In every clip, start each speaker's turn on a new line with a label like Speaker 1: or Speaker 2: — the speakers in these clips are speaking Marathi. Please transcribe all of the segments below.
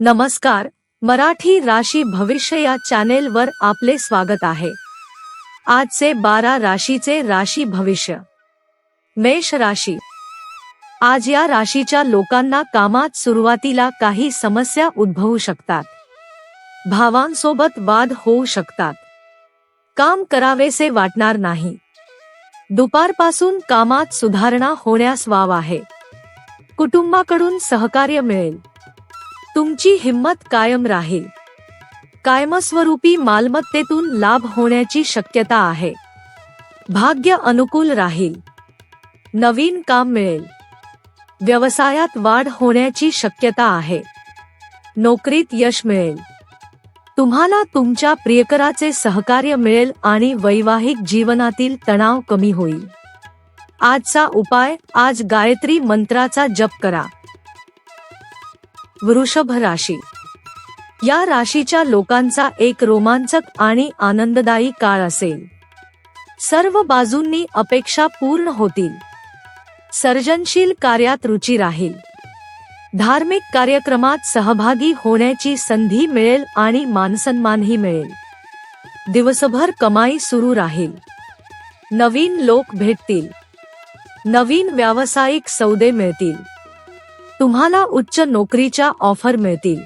Speaker 1: नमस्कार मराठी राशी भविष्य या चॅनेल वर आपले स्वागत आहे. आजचे बारा राशीचे राशी भविष्य. मेष राशी. आज या राशीच्या लोकांना कामात सुरुवातीला काही समस्या उद्भवू शकतात. भावांसोबत वाद होऊ शकतात. काम करावेसे वाटणार नाही. दुपारपासून कामात सुधारणा होण्यास वाव आहे. कुटुंबाकडून सहकार्य मिळेल. तुमची हिंमत कायम राहील. कायमस्वरूपी मालमत्तेतून लाभ होण्याची शक्यता आहे. भाग्य अनुकूल राहील. नवीन काम मिळेल. व्यवसायात वाढ होण्याची शक्यता आहे. नोकरीत यश मिळेल. तुम्हाला तुमच्या प्रियकराचे सहकार्य मिळेल आणि वैवाहिक जीवनातील तणाव कमी होईल. आजचा उपाय आज गायत्री मंत्राचा जप करा. वृषभ राशी. या राशीच्या लोकांचा एक रोमांचक आणि आनंददायी काळ असेल. सर्व बाजूंनी अपेक्षा पूर्ण होतील. सर्जनशील कार्यात रुची राहील. धार्मिक कार्यक्रमात सहभागी होण्याची संधी मिळेल आणि मानसन्मानही मिळेल. दिवसभर कमाई सुरू राहील. नवीन लोक भेटतील. नवीन व्यावसायिक सौदे मिळतील. तुम्हाला उच्च नोकरीच्या ऑफर मिळतील.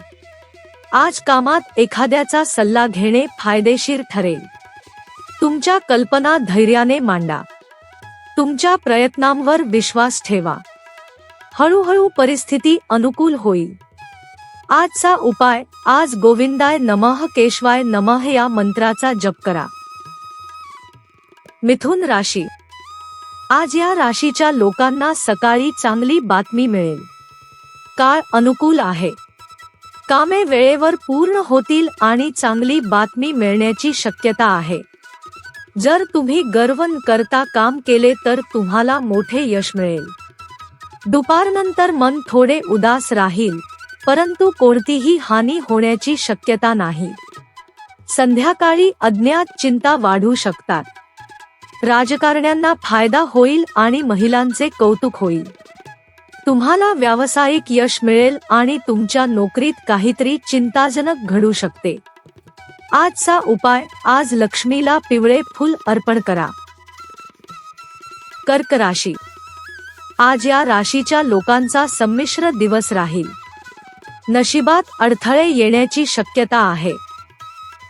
Speaker 1: आज कामात एखाद्याचा सल्ला घेणे फायदेशीर ठरेल. तुमच्या कल्पना धैर्याने मांडा. तुमच्या प्रयत्नांवर विश्वास ठेवा. हळूहळू परिस्थिती अनुकूल होईल. आजचा उपाय आज गोविंदाय नमः केशवाय नमः या मंत्राचा जप करा. मिथुन राशी. आज या राशीच्या लोकांना सकाळी चांगली बातमी मिळेल. काळ अनुकूल आहे. कामे वेळेवर पूर्ण होतील आणि चांगली बातमी मिळण्याची शक्यता आहे. जर तुम्ही गर्वन करता काम केले तर तुम्हाला मोठे यश मिळेल. दुपारनंतर मन थोडे उदास राहील परंतु कोणतीही हानी होण्याची शक्यता नाही. संध्याकाळी अज्ञात चिंता वाढू शकतात. राजकारण्यांना फायदा होईल आणि महिलांचे कौतुक होईल. तुम्हाला व्यावसायिक यश मिळेल आणि तुमच्या नोकरीत काहीतरी चिंताजनक घडू शकते. आजचा उपाय आज लक्ष्मीला पिवळे फुल अर्पण करा. कर्क राशी. आज या राशीच्या लोकांचा संमिश्र दिवस राहील. नशिबात अडथळे येण्याची शक्यता आहे.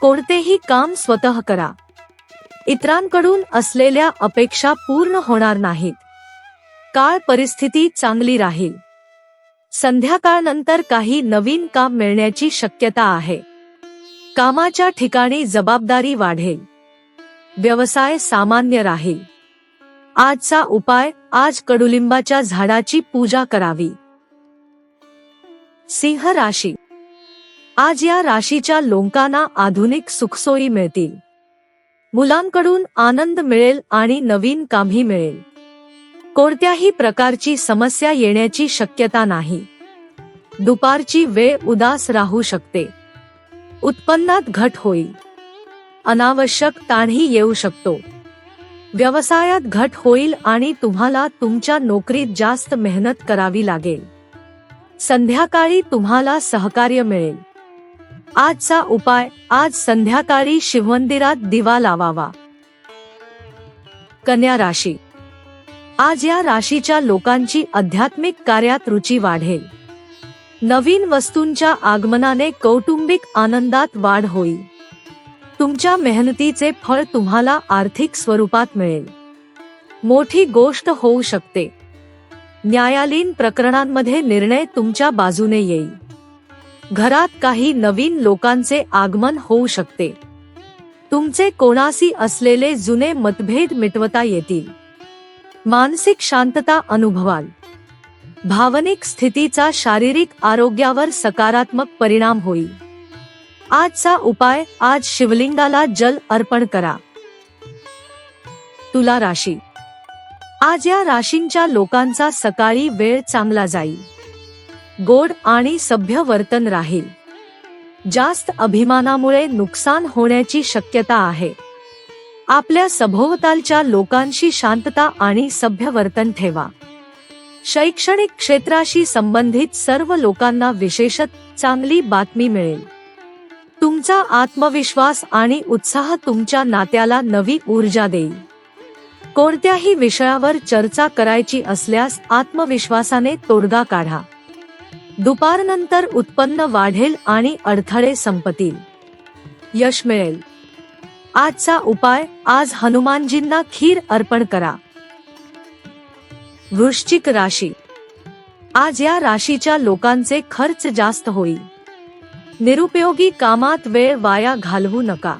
Speaker 1: कोणतेही काम स्वतः करा. इतरांकडून असलेल्या अपेक्षा पूर्ण होणार नाहीत. काळ परिस्थिती चांगली राहील. संध्याकाळनंतर काही नवीन काम मिळण्याची शक्यता आहे. कामाच्या ठिकाणी जबाबदारी वाढेल. व्यवसाय सामान्य राहील. आजचा उपाय आज कडुलिंबाच्या झाडाची पूजा करावी. सिंह राशी. आज या राशीच्या लोकांना आधुनिक सुखसोयी मिळतील. मुलांकडून आनंद मिळेल आणि नवीन कामही मिळेल. कोणत्याही प्रकारची समस्या येण्याची शक्यता नाही. दुपारची वेळ उदास राहू शकते. उत्पन्नात घट होईल. अनावश्यक ताणही येऊ शकतो. व्यवसायात घट होईल आणि तुम्हाला तुमच्या नोकरीत जास्त मेहनत करावी लागेल. संध्याकाळी तुम्हाला सहकार्य मिळेल. आजचा उपाय आज संध्याकाळी शिवमंदिरात दिवा लावावा. कन्या राशी आज या राशीच्या लोकांची आध्यात्मिक कार्यात रुची वाढेल. नवीन वस्तूंच्या आगमनाने कौटुंबिक आनंदात वाढ होईल. तुमच्या मेहनतीचे फळ तुम्हाला आर्थिक स्वरूपात मिळेल. मोठी गोष्ट होऊ शकते. न्यायालयीन प्रकरणांमध्ये निर्णय तुमच्या बाजूने येईल. घरात काही नवीन लोकांचे आगमन होऊ शकते. तुमचे कोणाशी असलेले जुने मतभेद मिटवता येतील. मानसिक शांतता अनुभवाल. भावनिक स्थितीचा शारीरिक आरोग्यावर सकारात्मक परिणाम होईल. आजचा उपाय आज शिवलिंगाला जल अर्पण करा. तुला राशी. आज या राशींच्या लोकांचा सकाळी वेळ चांगला जाईल. गोड आणि सभ्य वर्तन राहील. जास्त अभिमानामुळे नुकसान होण्याची शक्यता आहे. आपल्या सभोवतालच्या लोकांशी शांतता आणि सभ्य वर्तन ठेवा. शैक्षणिक क्षेत्राशी संबंधित सर्व लोकांना विशेषत चांगली बातमी मिळेल. तुमचा आत्मविश्वास आणि उत्साह तुमच्या नात्याला नवी ऊर्जा देईल. कोणत्याही विषयावर चर्चा करायची असल्यास आत्मविश्वासाने तोडगा काढा. दुपारनंतर उत्पन्न वाढेल आणि अडथळे संपतील. यश मिळेल. आजचा उपाय आज हनुमानजींना खीर अर्पण करा. वृश्चिक राशी. आज या राशीच्या लोकांचे खर्च जास्त होईल. निरुपयोगी कामात वेळ वाया घालवू नका.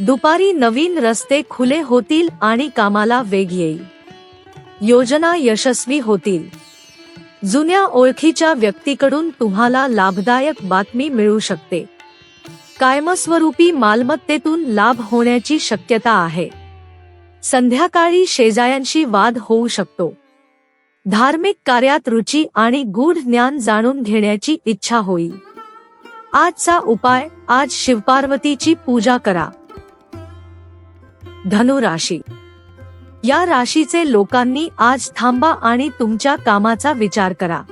Speaker 1: दुपारी नवीन रस्ते खुले होतील आणि कामाला वेग येईल. योजना यशस्वी होतील. जुन्या ओळखीच्या व्यक्तीकडून तुम्हाला लाभदायक बातमी मिळू शकते. कायमस्वरूपी मालमत्तेतून लाभ होण्याची शक्यता आहे. संध्याकाळी शेजायांशी वाद होऊ शकतो. धार्मिक कार्यात रुची आणि गूढ ज्ञान जाणून घेण्याची इच्छा होईल. आजचा उपाय आज शिवपार्वतीची पूजा करा. धनु राशी या राशीचे लोकांनी आज थांबा आणि तुमच्या कामाचा विचार करा.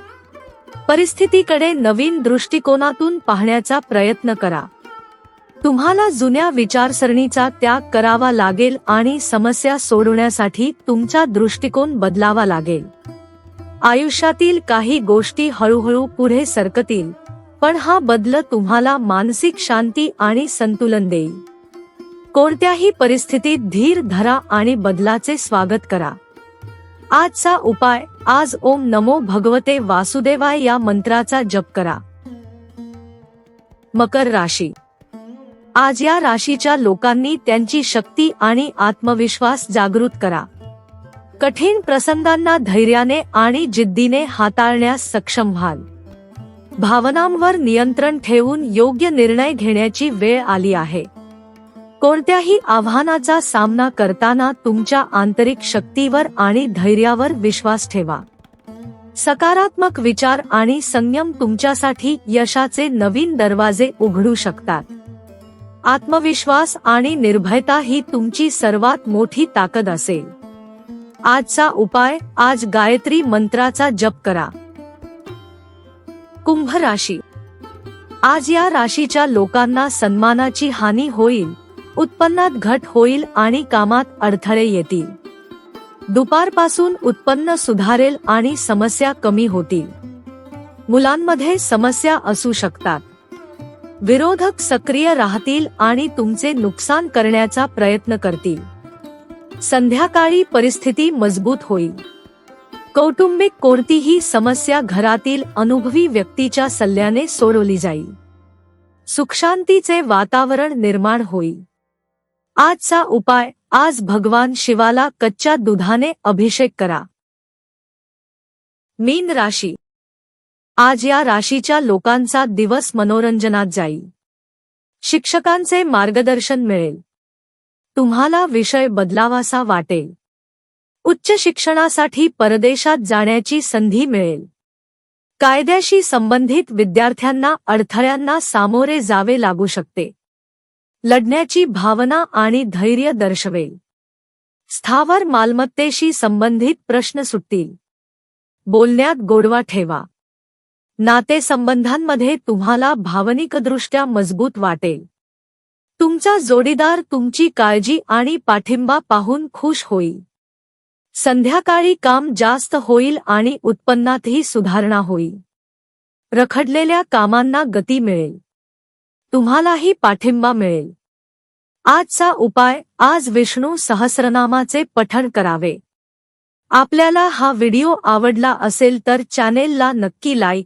Speaker 1: परिस्थितीकडे नवीन दृष्टिकोनातून पाहण्याचा प्रयत्न करा. तुम्हाला जुन्या विचारसरणीचा त्याग करावा लागेल आणि समस्या सोडवण्यासाठी तुमचा दृष्टिकोन बदलावा लागेल. आयुष्यातील काही गोष्टी हळूहळू पुढे सरकतील पण हा बदल तुम्हाला मानसिक शांती आणि संतुलन देईल. कोणत्याही परिस्थितीत धीर धरा आणि बदलाचे स्वागत करा. आजचा उपाय आज ओम नमो भगवते वासुदेवाय या मंत्राचा जप करा. मकर राशी आज या राशीच्या लोकांनी त्यांची शक्ती आणि आत्मविश्वास जागृत करा. कठीण प्रसंगांना धैर्याने आणि जिद्दीने हाताळण्यास सक्षम व्हाल. भावनांवर नियंत्रण ठेवून योग्य निर्णय घेण्याची वेळ आली आहे. कोणत्याही आव्हानाचा सामना करताना तुमच्या आंतरिक शक्तीवर आणि धैर्यावर विश्वास ठेवा. सकारात्मक विचार आणि संयम तुमच्यासाठी यशाचे नवीन दरवाजे उघडू शकतात. आत्मविश्वास आणि निर्भयता ही तुमची सर्वात मोठी ताकद असेल. आजचा उपाय आज गायत्री मंत्राचा जप करा. कुंभ राशी. आज या राशीच्या लोकांना सन्मानाची हानी होईल उत्पन्नात घट होईल आणि कामात अडथळे येतील. दुपारपासून उत्पन्न सुधारेल आणि समस्या कमी होतील. मुलांमध्ये समस्या असू शकतात. विरोधक सक्रिय राहतील आणि तुमचे नुकसान करण्याचा प्रयत्न करतील. संध्याकाळी परिस्थिती मजबूत होईल. कौटुंबिक कोणतीही समस्या घरातील अनुभवी व्यक्तीच्या सल्ल्याने सोडवली जाईल. सुखशांतीचे वातावरण निर्माण होईल. आजचा उपाय आज भगवान शिवाला कच्च्या दुधाने अभिषेक करा. मीन राशी आज या राशीच्या लोकांचा दिवस मनोरंजनात जाईल. शिक्षकांचे मार्गदर्शन मिळेल. तुम्हाला विषय बदलावासा वाटेल. उच्च शिक्षणासाठी परदेशात जाण्याची संधी मिळेल. कायद्याशी संबंधित विद्यार्थ्यांना अडथळ्यांना सामोरे जावे लागू शकते. लढण्याची भावना आणि धैर्य दर्शवेल. स्थावर मालमत्तेशी संबंधित प्रश्न सुटतील. बोलण्यात गोडवा ठेवा. नातेसंबंधांमध्ये तुम्हाला भावनिकदृष्ट्या मजबूत वाटेल. तुमचा जोडीदार तुमची काळजी आणि पाठिंबा पाहून खुश होईल. संध्याकाळी काम जास्त होईल आणि उत्पन्नातही सुधारणा होईल. रखडलेल्या कामांना गती मिळेल. तुम्हालाही पाठिंबा मिळेल. आजचा उपाय आज विष्णू सहस्रनामाचे पठण करावे. आपल्याला हा व्हिडिओ आवडला असेल तर चॅनेलला नक्की लाईक